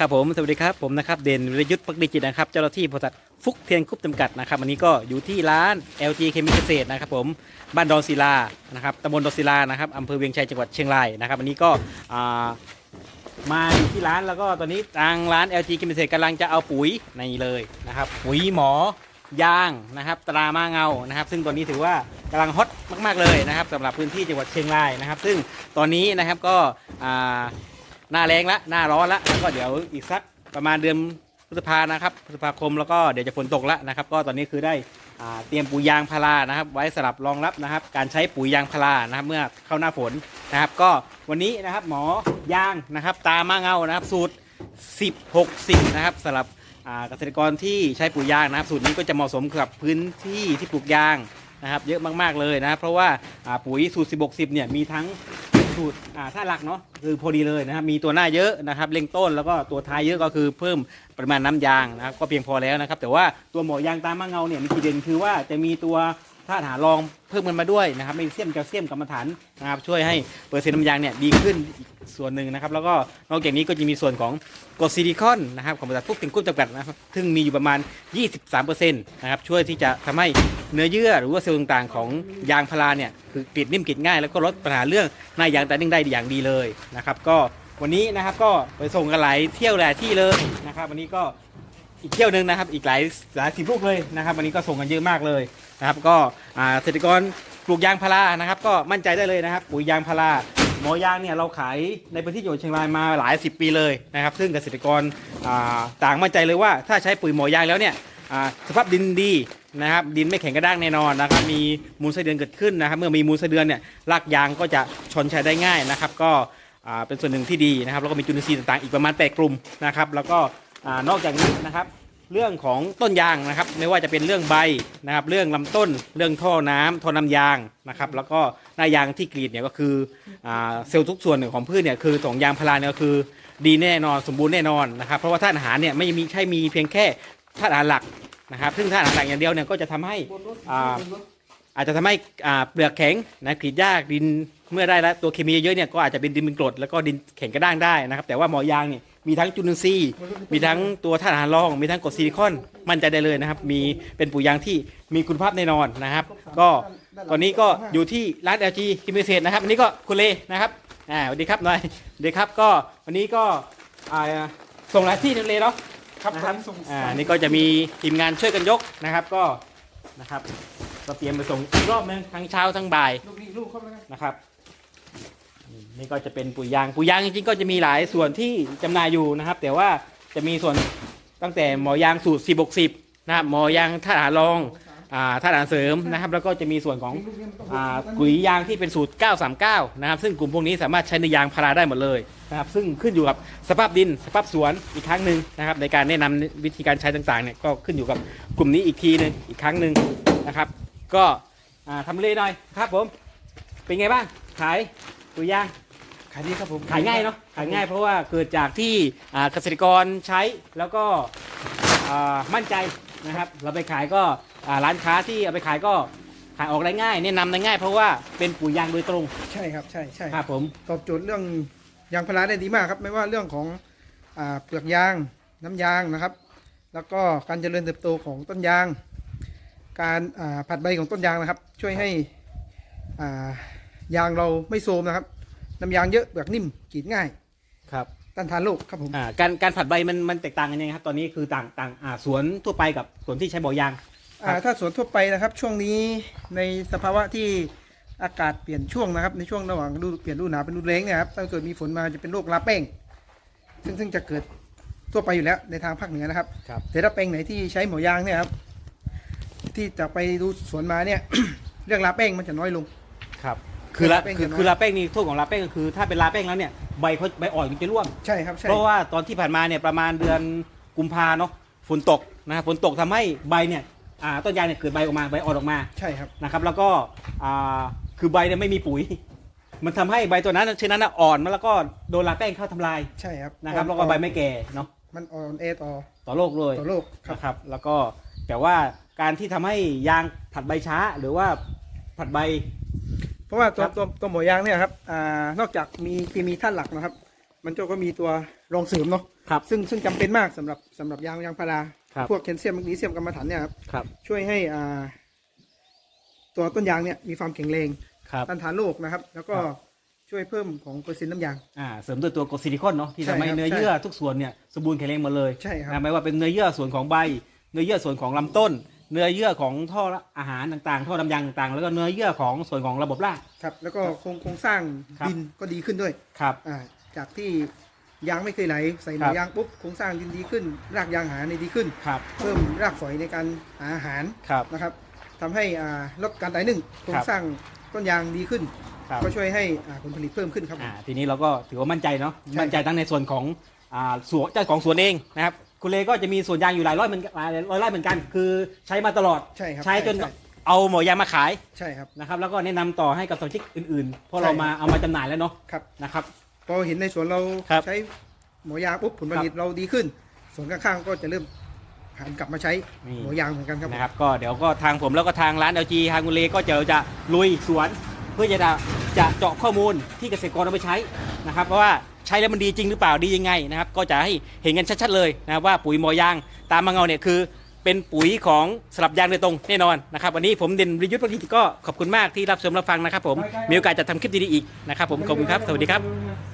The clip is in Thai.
ครับผมสวัสดีครับผมนะครับเด่นวิรยุทธ์พักดีจิตนะครับเจ้าหน้าที่บริษัทฟุกเทียนคุปจำกัดนะครับวันนี้ก็อยู่ที่ร้าน LG เคมีเกษตรนะครับผมบ้านดอนศิลานะครับตำบลดอนศิลานะครับอำเภอเวียงชัยจังหวัดเชียงรายนะครับวันนี้ก็มาอยู่ที่ร้านแล้วก็ตอนนี้ทางร้าน LG เคมีเกษตรกำลังจะเอาปุ๋ยในเลยนะครับปุ๋ยหมอยางนะครับตรามาเงานะครับ ซึ่งตอนนี้ถือว่ากำลังฮอตมาก ๆเลยนะครับสำหรับพื้นที่จังหวัดเชียงรายนะครับ ซึ่งตอนนี้นะครับก็ หน้าแรงละหน้าร้อนละแล้วก็เดี๋ยวอีกสักประมาณเดือนพฤษภานะครับพฤษภาคมแล้วก็เดี๋ยวจะฝนตกละนะครับ ก็ตอนนี้คือได้เตรียมปุ๋ยยางพารานะครับ ไว้สำหรับรองรับนะครับ การใช้ปุ๋ยยางพารานะครับ เมื่อเข้าหน้าฝนนะครับ ก็วันนี้นะครับหมอยางนะครับ ตามาเงานะครับ สูตร 10 60 นะครับสำหรับเกษตรกรที่ใช้ปุ๋ยยางนะครับ สูตรนี้ก็จะเหมาะสมกับพื้นที่ที่ปลูกยางนะครับ เยอะมากๆเลยนะครับ เพราะว่าอ่าปุ๋ยสูตร 10 60 เนี่ยมีทั้ง สูตรอ่าถ้าหลักเนาะคือพอดีเลยนะครับมีตัวหน้าเยอะนะครับเล็งต้นแล้วก็ตัวท้ายเยอะก็คือเพิ่มปริมาณน้ำยางนะครับก็เพียงพอแล้วนะครับแต่ว่าตัวหมอยางตามมะเงาเนี่ยมีทีเด่นคือว่าจะมีตัว ธาตุอาหารรองเพิ่มมันมาด้วยนะครับไม่เซียมแคลเซียมกรรมฐานนะครับช่วยให้เปอร์เซ็นต์น้ำยางเนี่ยดีขึ้นอีกส่วนหนึ่งนะครับ แล้วก็นอกจากนี้ก็จะมีส่วนของกรดซิลิคอนนะครับของบริษัทพวกติงกุ้มจำกัดนะครับซึ่งมีอยู่ประมาณ 23%นะครับช่วยที่จะทำให้เนื้อเยื่อหรือว่าเซลล์ต่างๆ ของยางพาราเนี่ยคือกรีดนิ่มกรีดง่าย แล้วก็ลดปัญหาเรื่องหน้ายางแต่นิ่งได้อย่างดีเลยนะครับก็วันนี้นะครับก็ไปส่งกันหลายเที่ยวหลายที่เลยนะครับ วันนี้ก็ อีกเที่ยวหนึ่งนะครับ อีกหลายหลายสิบลูกเลยนะครับวันนี้ก็ส่งกันเยอะมากเลยนะครับ ก็อ่าเกษตรกรปลูกยางพารานะครับ ก็มั่นใจได้เลยนะครับ ปุ๋ยยางพาราหมอยางเนี่ยเราขายในพื้นที่จังหวัดเชียงรายมาหลายสิบปีเลยนะครับ ซึ่งเกษตรกรต่างมั่นใจเลยว่า ถ้าใช้ปุ๋ยหมอยางแล้วเนี่ยสภาพดินดีนะครับ ดินไม่แข็งกระด้างแน่นอนนะครับ มีมูลไส้เดือนเกิดขึ้นนะครับ เมื่อมีมูลไส้เดือนเนี่ยรากยางก็จะชนใช้ได้ง่ายนะครับ ก็เป็นส่วนหนึ่งที่ดีนะครับ แล้วก็มีจุลินทรีย์ต่างๆ อีกประมาณแปดกลุ่มนะครับ แล้วก็ อนอกจากนี้นะครับ เรื่องของต้นยางนะครับ ไม่ว่าจะเป็นเรื่องใบนะครับ เรื่องลำต้น เรื่องท่อน้ำท่อน้ำยางนะครับ แล้วก็หน้ายางที่กรีดเนี่ยก็คืออเซลล์ทุกส่วนของพืชเนี่ยคือของยางพาราเนี่ยก็คือดีแน่นอนสมบูรณ์แน่นอนนะครับ เพราะว่าธาตุอาหารเนี่ยไม่มีใช่มีเพียงแค่ธาตุอาหารหลักนะครับ ซึ่งถ้าอาหารหลักอย่างเดียวเนี่ยก็จะทำให้อ่าอาจจะทำให้เปลือกแข็งนะกรีดยากดินเมื่อได้แล้วตัวเคมีเยอะเนี่ยก็อาจจะเป็นดินเป็นกรดแล้วก็ดินแข็งกระด้างได้นะครับ แต่ว่าหมอยางเนี่ย มีทั้งจุลินทรีย์ มีทั้งตัวธาตุอาหารรอง มีทั้งกรดซิลิคอน มั่นใจได้เลยนะครับ มีเป็นปุ๋ยยางที่มีคุณภาพแน่นอนนะครับ ก็ตอนนี้ก็อยู่ที่ร้าน LG กิมเมเซตนะครับอันนี้ก็คุณเลนะครับ อ่าสวัสดีครับหน่อยสวัสดีครับ ก็วันนี้ก็อ่าส่งหลายที่นั่นเลยเนาะครับนะครับผมส่งอ่านี่ก็จะมีทีมงานช่วยกันยกนะครับ ก็นะครับ ก็เตรียมไปส่งอีกรอบนึงทั้งเช้าทั้งบ่าย ลูกนี้ลูกเข้าไปแล้วกันนะครับอืม นี่ก็จะเป็นปุ๋ยยางปุ๋ยยางจริงๆก็จะมีหลายส่วนที่จำหน่ายอยู่นะครับ แต่ว่าจะมีส่วนตั้งแต่หมอยางสูตร 10บก10นะครับหมอยางท่าตุอาหารองอ่าท่าหารเสริมนะครับ แล้วก็จะมีส่วนของอ่าปุ๋ยยางที่เป็นสูตร 939 นะครับ ซึ่งกลุ่มพวกนี้สามารถใช้ในยางพาราได้หมดเลยนะครับ ซึ่งขึ้นอยู่กับสภาพดินสภาพสวนอีกครั้งหนึ่งนะครับ ในการแนะนำวิธีการใช้ต่างๆเนี่ยก็ขึ้นอยู่กับกลุ่มนี้อีกทีหนึงอีกครั้งหนึ่งนะครับ ก็ทำเลหน่อยครับผมเป็นไงบ้างขาย ปุ๋ยยางขายดีครับผมขายง่ายเนาะขายง่ายเพราะว่าเกิดจากที่อ่าเกษตรกรใช้แล้วก็อ่ามั่นใจนะครับ เราไปขายก็อ่าร้านค้าที่เอาไปขายก็ขายออกได้ง่ายแนะนำได้ง่าย เพราะว่าเป็นปุ๋ยยางโดยตรงใช่ครับใช่ใช่ครับผมตอบโจทย์เรื่องยางพาราได้ดีมากครับ ไม่ว่าเรื่องของอ่าเปลือกยางน้ำยางนะครับ แล้วก็การเจริญเติบโตของต้นยาง การอ่าผัดใบของต้นยางนะครับ ช่วยให้อ่า ยางเราไม่โทรมนะครับน้ำยางเยอะเปลือกนิ่มกรีดง่ายครับต้านทานโรคครับผมอ่าการการผัดใบมันมันแตกต่างกันยังไงครับตอนนี้คือต่างต่างอ่าสวนทั่วไปกับสวนที่ใช้บ่อยาง อ่าถ้าสวนทั่วไปนะครับ ช่วงนี้ในสภาวะที่อากาศเปลี่ยนช่วงนะครับ ในช่วงระหว่างฤดูเปลี่ยนฤดูหนาวเป็นฤดูแล้งเนี่ยครับถ้าเกิดมีฝนมาจะเป็นโรคลาแป้งซึ่งซึ่งจะเกิดทั่วไปอยู่แล้วในทางภาคเหนือนะครับ ครับ แต่ถ้าแปลงไหนที่ใช้หมอยางเนี่ยครับที่จะไปดูสวนมาเนี่ย เรื่องลาแป้งมันจะน้อยลงครับ คือละลาแป้งคือเห็นไหมคือลาแป้งนี่โทษของลาแป้งก็คือ ถ้าเป็นลาแป้งแล้วเนี่ยใบเขาใบอ่อนมันจะร่วง ใช่ครับใช่เพราะว่าตอนที่ผ่านมาเนี่ยประมาณเดือนกุมภาเนาะฝนตกนะครับฝนตกทำให้ใบเนี่ยอ่าต้นยางเนี่ยเกิดใบออกมาใบอ่อนออกมาใช่ครับนะครับ แล้วก็อ่าคือใบเนี่ยไม่มีปุ๋ย มันทำให้ใบตัวนั้นชนั้นน่ะอ่อนมาแล้วก็โดนลาแป้งเข้าทำลายใช่ครับนะครับแล้วก็ใบไม่แก่เนาะมันอ่อนเอต่อต่อโรคเลยต่อโรคครับนะครับแล้วก็แต่ว่าการที่ทำให้ยางผัดใบช้าหรือว่าผัดใบ เพราะว่าตัวครับตัวตัวหมอยางเนี่ยครับอ่านอกจากมีเคมีธาตุหลักนะครับ มันโจก็มีตัวรองเสริมเนาะครับ ซึ่งซึ่งจำเป็นมากสำหรับสำหรับยางยางพาราครับ พวกแคลเซียมแมกนีเซียมกรรมฐานเนี่ยครับครับช่วยให้อ่าตัวต้นยางเนี่ยมีความแข็งแรงครับ ต้านทานโรคนะครับ แล้วก็ครับ ช่วยเพิ่มของเปอร์เซ็นต์น้ำยาง อ่าเสริมด้วยตัวกรดซิลิคอนเนาะที่ใช่ทำให้ครับเนื้อใช่เยื่อทุกส่วนเนี่ยสมบูรณ์แข็งแรงหมดเลยใช่ครับนะไม่ว่าเป็นเนื้อเยื่อส่วนของใบ เนื้อเยื่อส่วนของลำต้น เนื้อเยื่อของท่ออาหารต่างๆ ท่อน้ำยางต่างๆ แล้วก็เนื้อเยื่อของส่วนของระบบราก ครับ แล้วก็โครงโครงสร้างครับ ดินก็ดีขึ้นด้วยครับ อ่าจากที่ยางไม่เคยไหลใส่หครัน่บยางปุ๊บโครงสร้างดินดีขึ้น รากยางหาในดีขึ้น ครับเพิ่มรากฝอยในการหาอาหารครับ นะครับทำให้อ่าลดการตายหนึ่งโครงสร้างต้นยางดีขึ้น ครับ ก็ช่วยให้อ่าผลผลิตเพิ่มขึ้นครับอ่าทีนี้เราก็ถือว่ามั่นใจเนาะใช่มั่นใจทั้งในส่วนของอ่าสวนเจ้าของสวนเองนะครับ คุณเลก็จะมีสวนยางอยู่หลายร้อยเหมือนหลายร้อยไร่เหมือนกัน คือใช้มาตลอดใช่ครับใช้จนใช่ เอาหมอยางมาขายใช่ครับ นะครับ แล้วก็แนะนำต่อให้กับสมาชิกอื่นๆเพราะใช่เรามาเอามาจำหน่ายแล้วเนาะครับ นะครับ พอเห็นในสวนเราครับใช้หมอยางปุ๊บผลผลิตเราดีขึ้นสวนข้างๆก็จะเริ่มหันกลับมาใช้นี่ หมอยางเหมือนกันครับผมนะครับก็เดี๋ยวก็ทางผมแล้วก็ทางร้าน LG ทางคุณเลก็จะจะลุยสวน เพื่อจะจะเจาะข้อมูลที่เกษตรกรเอาไปใช้นะครับเพราะว่าใช้แล้วมันดีจริงหรือเปล่าดียังไงนะครับ ก็จะให้เห็นกันชัดๆเลยนะครับว่าปุ๋ยหมอยางตามมาเงาเนี่ยคือเป็นปุ๋ยของสลับยางโดยตรงแน่นอนนะครับวันนี้ผมเด่นริยุทธ์พักดีก็ขอบคุณมากที่รับชมรับฟังนะครับผมมีโอกาสจะทำคลิปดีๆอีกนะครับผมขอบคุณครับสวัสดีครับ